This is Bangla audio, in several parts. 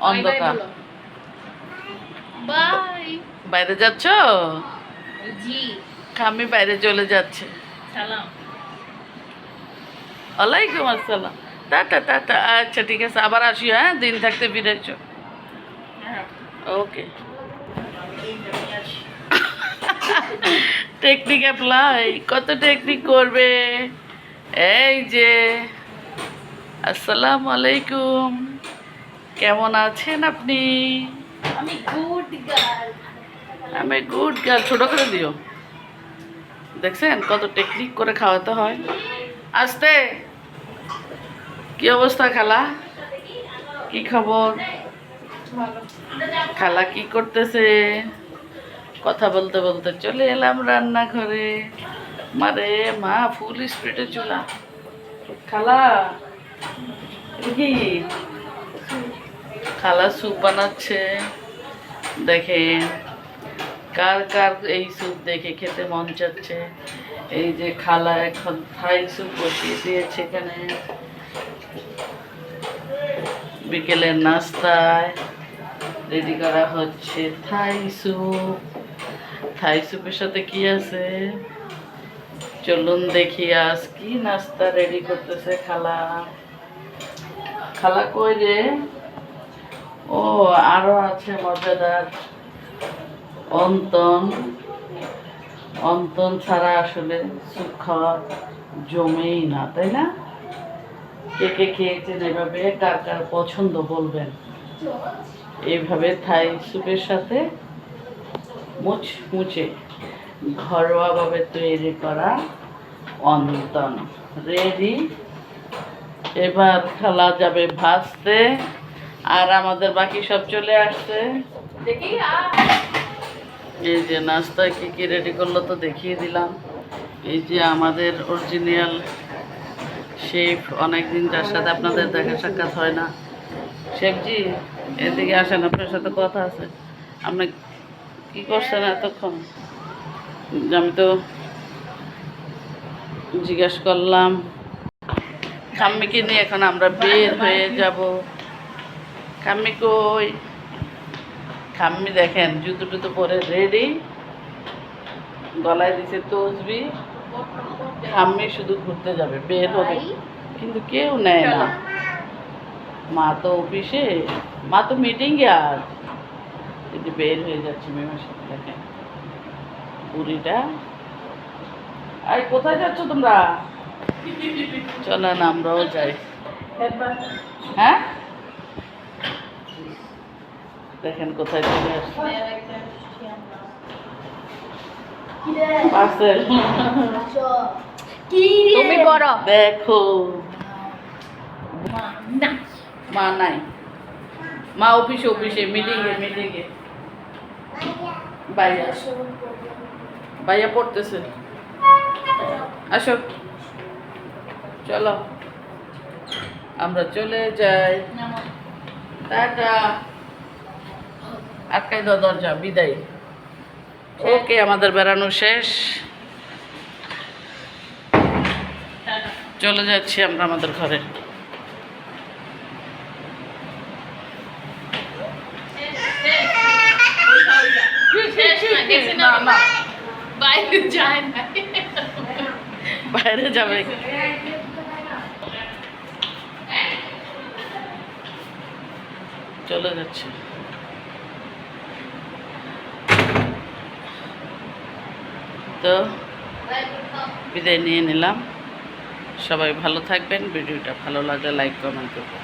অন্ধকার। বাই বাইরে যাচ্ছ? জি। আমি বাইরে চলে যাচ্ছে। সালাম। ওয়ালাইকুম আসসালাম। Tata tata. আচ্ছা ঠিক আছে আবার আসি হ্যাঁ? দিন থাকতে ফিরেছ হ্যাঁ। ওকে। টেকনিক অ্যাপ্লাই কত টেকনিক করবে? এই যে। আসসালামু আলাইকুম। কেমন আছেন আপনি? আমি গুড গার্ল। আমি গুড গার্ল ছোট করে দিও। দেখছেন কত টেকনিক করে খাওয়াতে হয়। আসতে। কি অবস্থা খালা? কি খবর? খালা কি করতেছে? কথা বলতে বলতে চলে এলাম রান্নাঘরে। মারে মা ফুল স্পিডে চুলা। খালা কি খালা স্যুপ বানাচ্ছে। দেখেন, কার কার এই স্যুপ দেখে খেতে মন চাচ্ছে? এই যে খালা এখন থাই স্যুপ বসিয়ে দিয়েছে এখানে। বিকেলের নাস্তায় রেডি করা হচ্ছে থাই স্যুপ থাই স্যুপের সাথে কি আছে? চলুন দেখি আজ কি নাস্তা রেডি করতেছে খালা। খালা কই রে? ও, আরও আছে মজাদার। অন্তন। অন্তন ছাড়া আসলে খাওয়া জমেই না, তাই না? কে কে খেয়েছেন এভাবে? কার কার পছন্দ বলবেন? এইভাবে থাই স্যুপের সাথে? মুচমুচে। ঘরোয়াভাবে তৈরি করা অন্তন। রেডি? এবার খেলা যাবে ভাজতে। আর আমাদের বাকি সব চলে আসছে। দেখি এই যে নাস্তায় কী কী রেডি করল তো দেখিয়ে দিলাম। এই যে আমাদের অরিজিনাল শেফ অনেকদিন যার সাথে আপনাদের দেখা সাক্ষাৎ হয় না। শেফজি এদিকে আসেন আপনার সাথে কথা আছে। আপনি কি করছেন এতক্ষণ? যে আমি তো জিজ্ঞেস করলাম খাম্মিকে নিয়ে এখন আমরা বের হয়ে যাব। খাম্মি কই? খাম্মি দেখেন জুতো টুতো পরে রেডি গলায় দিছে তসবি। খাম্মি শুধু ঘুরতে যাবে বের হবে। কিন্তু কেউ নেয় না। মা তো অফিসে। মা তো মিটিংয়ে আর। কিন্তু বের হয়ে যাচ্ছে মেমের সাথে দেখেন। বুড়িটা। আরে কোথায় যাচ্ছ তোমরা? চলেন আমরাও যাই। হ্যাঁ? দেখেন কোথায় চলে আসছে। পার্সেল। তুমি করো দেখো। মা নাই। মা অফিসে অফিসে মিটিংয়ে মিটিংয়ে। ভাইয়া। ভাইয়া পড়তেছে। আসো। চলো। আমরা চলে যাই। টাটা। আটকাই দাও দরজা, বিদায়। ওকে, আমাদের বেড়ানো শেষ। চলে যাচ্ছি আমরা আমাদের ঘরে। বাইরে যাবে। চলে যাচ্ছে। তো বিদায় নিয়ে নিলাম। সবাই ভালো থাকবেন। ভিডিওটা ভালো লাগলে লাইক কমেন্ট করবেন।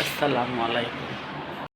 আসসালামু আলাইকুম।